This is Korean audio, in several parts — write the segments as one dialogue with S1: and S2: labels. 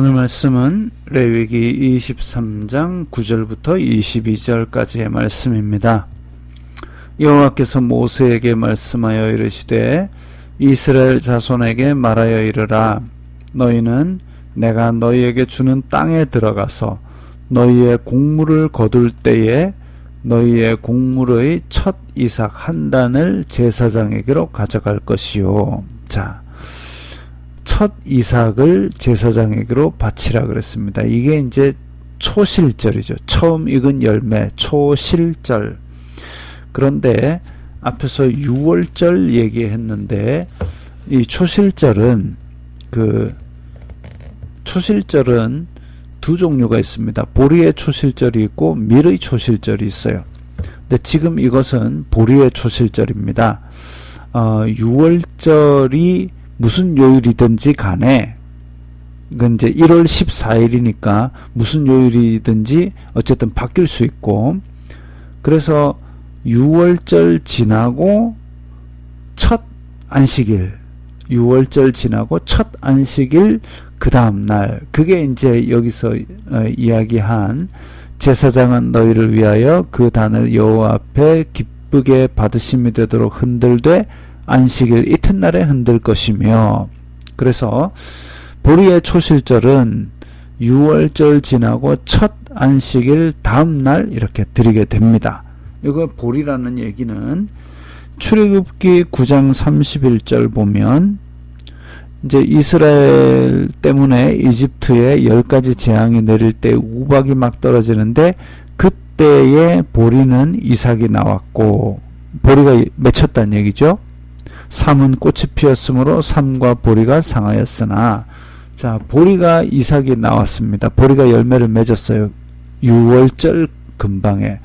S1: 오늘 말씀은 레위기 23장 9절부터 22절까지의 말씀입니다. 여호와께서 모세에게 말씀하여 이르시되 이스라엘 자손에게 말하여 이르라 너희는 내가 너희에게 주는 땅에 들어가서 너희의 곡물을 거둘 때에 너희의 곡물의 첫 이삭 한 단을 제사장에게로 가져갈 것이요. 자, 첫 이삭을 제사장에게로 바치라 그랬습니다. 이게 이제 초실절이죠. 처음 익은 열매, 초실절. 그런데 앞에서 6월절 얘기했는데 이 초실절은 그 초실절은 두 종류가 있습니다. 보리의 초실절이 있고 밀의 초실절이 있어요. 근데 지금 이것은 보리의 초실절입니다. 어, 6월절이 무슨 요일이든지 간에 이건 이제 1월 14일이니까 무슨 요일이든지 어쨌든 바뀔 수 있고 그래서 6월절 지나고 첫 안식일 6월절 지나고 첫 안식일 그 다음 날 그게 이제 여기서 어, 이야기한 제사장은 너희를 위하여 그 단을 여호와 앞에 기쁘게 받으심이 되도록 흔들되 안식일 이튿날에 흔들 것이며 그래서 보리의 초실절은 6월절 지나고 첫 안식일 다음 날 이렇게 드리게 됩니다. 이거 보리라는 얘기는 출애굽기 9장 31절 보면 이제 이스라엘 때문에 이집트에 열 가지 재앙이 내릴 때 우박이 막 떨어지는데 그때의 보리는 이삭이 나왔고 보리가 맺혔다는 얘기죠. 삼은 꽃이 피었으므로 삼과 보리가 상하였으나 자 보리가 이삭이 나왔습니다. 보리가 열매를 맺었어요. 6월절 근방에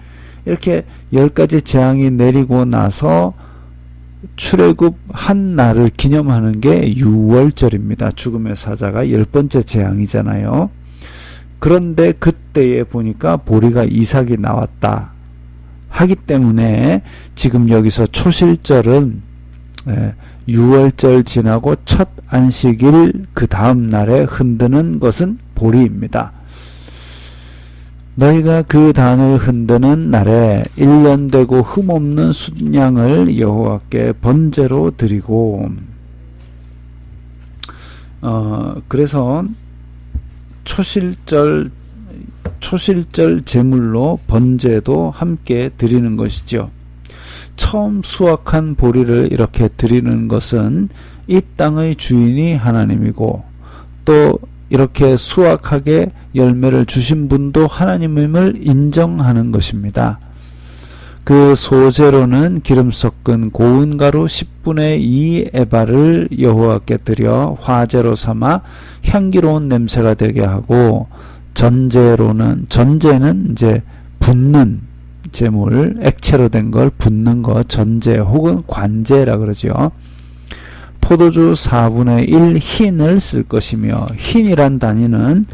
S1: 이렇게 열 가지 재앙이 내리고 나서 출애굽 한 날을 기념하는 게 6월절입니다. 죽음의 사자가 열 번째 재앙이잖아요. 그런데 그때에 보니까 보리가 이삭이 나왔다. 하기 때문에 지금 여기서 초실절은 6월절 예, 지나고 첫 안식일 그 다음 날에 흔드는 것은 보리입니다. 너희가 그 단을 흔드는 날에 1년 되고 흠없는 순양을 여호와께 번제로 드리고 어 그래서 초실절 초실절 제물로 번제도 함께 드리는 것이죠. 처음 수확한 보리를 이렇게 드리는 것은 이 땅의 주인이 하나님이고 또 이렇게 수확하게 열매를 주신 분도 하나님임을 인정하는 것입니다. 그 소재로는 기름 섞은 고운 가루 10분의 2 에바를 여호와께 드려 화제로 삼아 향기로운 냄새가 되게 하고 전제로는 전제는 이제 붓는 재물 액체로 된 걸 붓는 것 전제 혹은 관제라 그러죠. 포도주 4분의 1 흰을 쓸 것이며 흰이란 단위는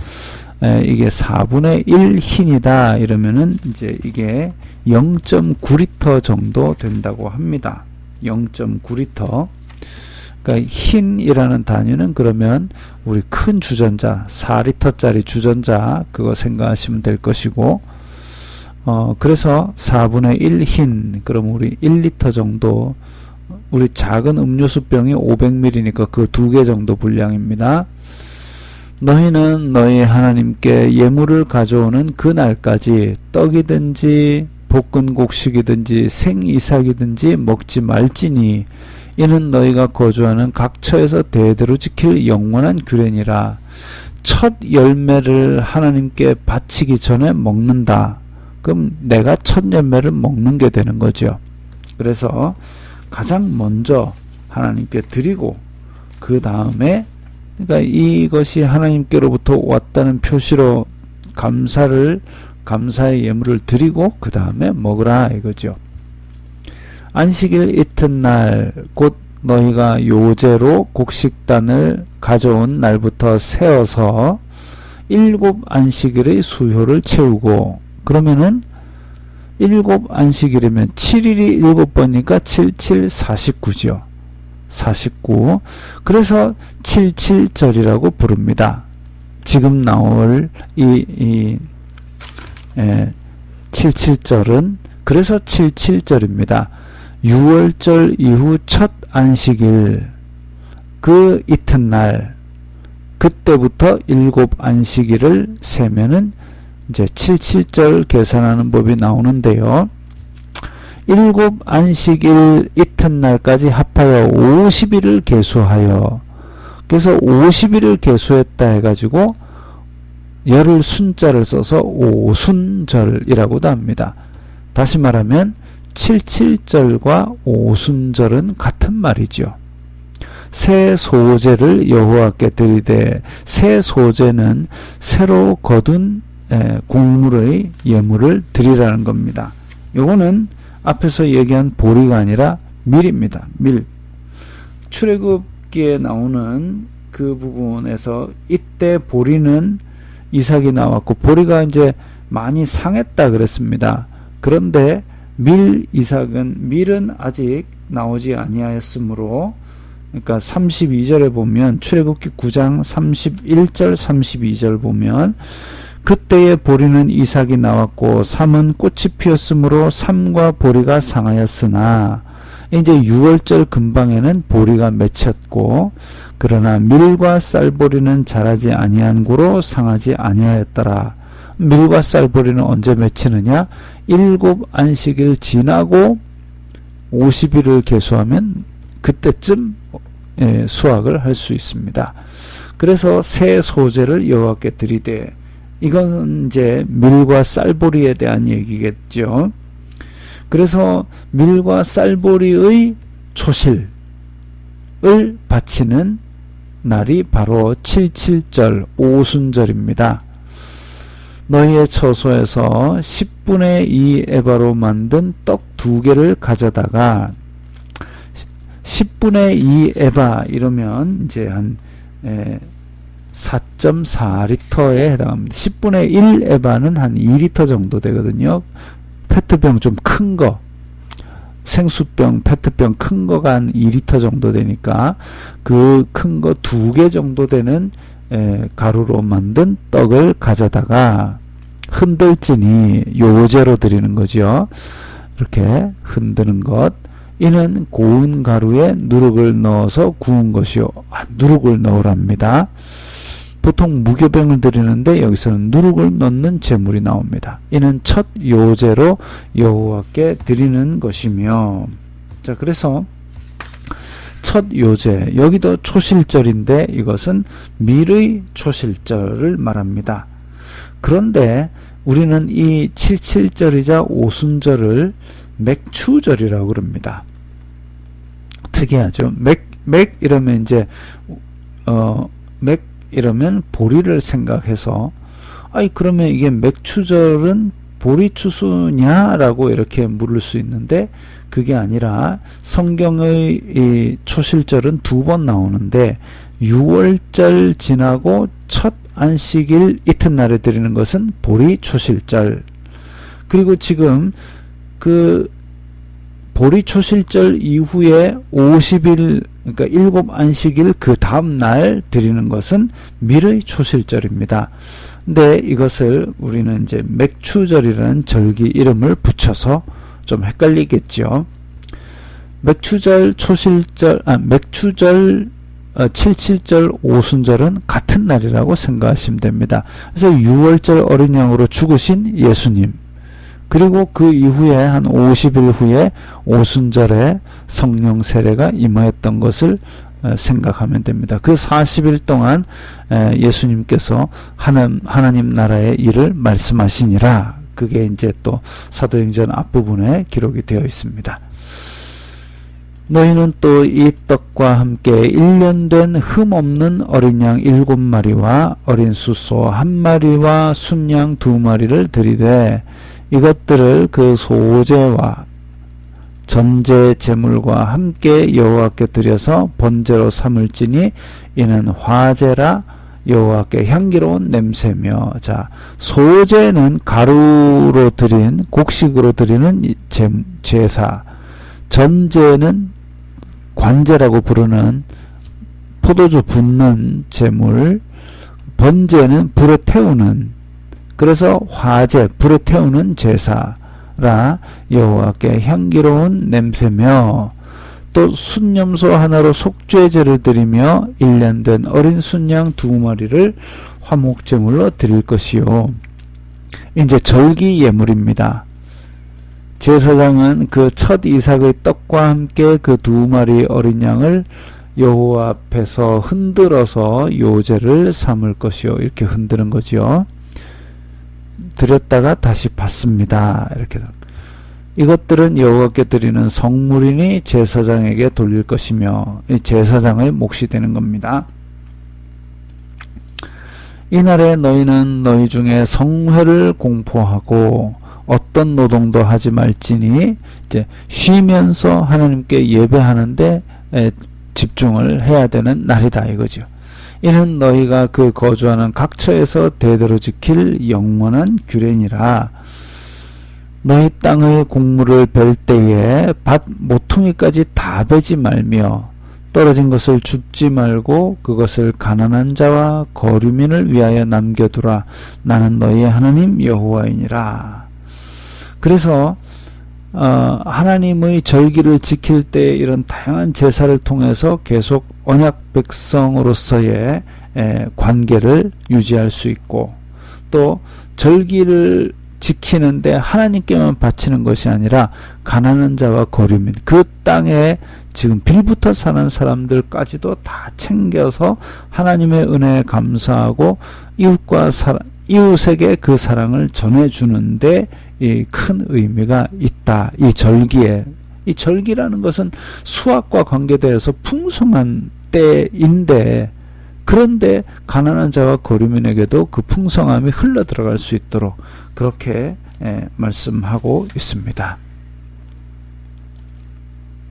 S1: 에, 이게 4분의 1 흰이다 이러면은 이제 이게 0.9리터 정도 된다고 합니다. 0.9리터. 그러니까 흰이라는 단위는 그러면 우리 큰 주전자 4리터짜리 주전자 그거 생각하시면 될 것이고 어 그래서 4분의 1 흰 그럼 우리 1리터 정도 우리 작은 음료수 병이 500ml니까 그 두 개 정도 분량입니다. 너희는 너희 하나님께 예물을 가져오는 그 날까지 떡이든지 볶은 곡식이든지 생이삭이든지 먹지 말지니 이는 너희가 거주하는 각 처에서 대대로 지킬 영원한 규례니라. 첫 열매를 하나님께 바치기 전에 먹는다. 그럼 내가 첫 열매를 먹는 게 되는 거죠. 그래서 가장 먼저 하나님께 드리고 그 다음에 그러니까 이것이 하나님께로부터 왔다는 표시로 감사를 감사의 예물을 드리고 그 다음에 먹으라 이거죠. 안식일 이튿날 곧 너희가 요제로 곡식단을 가져온 날부터 세어서 일곱 안식일의 수효를 채우고 그러면은 일곱 안식일이면 7일이 일곱 번이니까 7, 7, 49죠. 49. 그래서 77절이라고 부릅니다. 지금 나올 이, 이 에, 77절은 그래서 77절입니다. 6월절 이후 첫 안식일 그 이튿날 그때부터 일곱 안식일을 세면은 이제 77절 계산하는 법이 나오는데요. 일곱 안식일 이튿날까지 합하여 50일을 계수하여 그래서 50일을 계수했다 해가지고 열을 순자를 써서 오순절이라고도 합니다. 다시 말하면 77절과 오순절은 같은 말이죠. 새 소재를 여호와께 드리되 새 소재는 새로 거둔 곡물의 예물을 드리라는 겁니다. 요거는 앞에서 얘기한 보리가 아니라 밀입니다. 밀. 출애굽기에 나오는 그 부분에서 이때 보리는 이삭이 나왔고 보리가 이제 많이 상했다 그랬습니다. 그런데 밀 이삭은 밀은 아직 나오지 아니하였으므로 그러니까 32절에 보면 출애굽기 9장 31절 32절 보면 그때의 보리는 이삭이 나왔고 삼은 꽃이 피었으므로 삼과 보리가 상하였으나 이제 6월절 근방에는 보리가 맺혔고 그러나 밀과 쌀보리는 자라지 아니한 고로 상하지 아니하였더라. 밀과 쌀보리는 언제 맺히느냐? 일곱 안식일 지나고 50일을 계수하면 그때쯤 예, 수확을 할 수 있습니다. 그래서 새 소재를 여호와께 드리되 이건 이제 밀과 쌀보리에 대한 얘기겠죠. 그래서 밀과 쌀보리의 초실을 바치는 날이 바로 77절 오순절입니다. 너희의 처소에서 10분의 2 에바로 만든 떡 두 개를 가져다가 10분의 2 에바 이러면 이제 한 4.4리터에 해당합니다. 10분의 1 에바는 한 2리터 정도 되거든요. 페트병 좀 큰 거. 생수병, 페트병 큰 거가 한 2리터 정도 되니까 그 큰 거 두 개 정도 되는 에, 가루로 만든 떡을 가져다가 흔들지니 요제로 드리는 거죠. 이렇게 흔드는 것. 이는 고운 가루에 누룩을 넣어서 구운 것이요. 아, 누룩을 넣으랍니다. 보통 무교병을 드리는데 여기서는 누룩을 넣는 제물이 나옵니다. 이는 첫 요제로 여호와께 드리는 것이며 자 그래서 첫 요제 여기도 초실절인데 이것은 밀의 초실절을 말합니다. 그런데 우리는 이 77절이자 오순절을 맥추절이라고 그럽니다. 특이하죠. 맥, 맥 이러면 이제 어, 맥 이러면 보리를 생각해서 아이 그러면 이게 맥추절은 보리 추수냐라고 이렇게 물을 수 있는데 그게 아니라 성경의 이 초실절은 두 번 나오는데 6월절 지나고 첫 안식일 이튿날에 드리는 것은 보리 초실절. 그리고 지금 그 보리 초실절 이후에 50일 그러니까 일곱 안식일 그 다음 날 드리는 것은 미의 초실절입니다. 근데 이것을 우리는 이제 맥추절이라는 절기 이름을 붙여서 좀 헷갈리겠죠. 맥추절, 초실절, 아, 맥추절, 어, 77절, 오순절은 같은 날이라고 생각하시면 됩니다. 그래서 6월절 어린 양으로 죽으신 예수님, 그리고 그 이후에 한 50일 후에 오순절에 성령 세례가 임하였던 것을 어, 생각하면 됩니다. 그 40일 동안 예수님께서 하나님, 하나님 나라의 일을 말씀하시니라. 그게 이제 또 사도행전 앞부분에 기록이 되어 있습니다. 너희는 또 이 떡과 함께 1년 된 흠 없는 어린 양 일곱 마리와 어린 수소 한 마리와 순양 두 마리를 드리되 이것들을 그 소제와 전제 제물과 함께 여호와께 드려서 번제로 삼을지니 이는 화제라 여호와께 향기로운 냄새며 자 소제는 가루로 드린 곡식으로 드리는 제, 제사 전제는 관제라고 부르는 포도주 붓는 제물 번제는 불에 태우는 그래서 화제 불에 태우는 제사라 여호와께 향기로운 냄새며 또 순념소 하나로 속죄제를 드리며 1년 된 어린 순양 두 마리를 화목제물로 드릴 것이요. 이제 절기 예물입니다. 제사장은 그 첫 이삭의 떡과 함께 그 두 마리 어린 양을 여호와 앞에서 흔들어서 요제를 삼을 것이요. 이렇게 흔드는 거지요. 드렸다가 다시 받습니다. 이렇게 이것들은 여호와께 드리는 성물이니 제사장에게 돌릴 것이며 제사장의 몫이 되는 겁니다. 이날에 너희는 너희 중에 성회를 공포하고 어떤 노동도 하지 말지니 이제 쉬면서 하나님께 예배하는데 집중을 해야 되는 날이다 이거죠. 이는 너희가 그 거주하는 각처에서 대대로 지킬 영원한 규례니라. 너희 땅의 곡물을 벨 때에 밭 모퉁이까지 다 베지 말며 떨어진 것을 줍지 말고 그것을 가난한 자와 거류민을 위하여 남겨두라. 나는 너희의 하나님 여호와이니라. 그래서 어, 하나님의 절기를 지킬 때 이런 다양한 제사를 통해서 계속 언약 백성으로서의 에, 관계를 유지할 수 있고 또 절기를 지키는데 하나님께만 바치는 것이 아니라 가난한 자와 거류민 그 땅에 지금 빌부터 사는 사람들까지도 다 챙겨서 하나님의 은혜에 감사하고 이웃과 사랑, 이웃에게 그 사랑을 전해주는데 이큰 의미가 있다. 이 절기에 이 절기라는 것은 수학과 관계되어서 풍성한 때인데 그런데 가난한 자와 거류민에게도 그 풍성함이 흘러 들어갈 수 있도록 그렇게 예, 말씀하고 있습니다.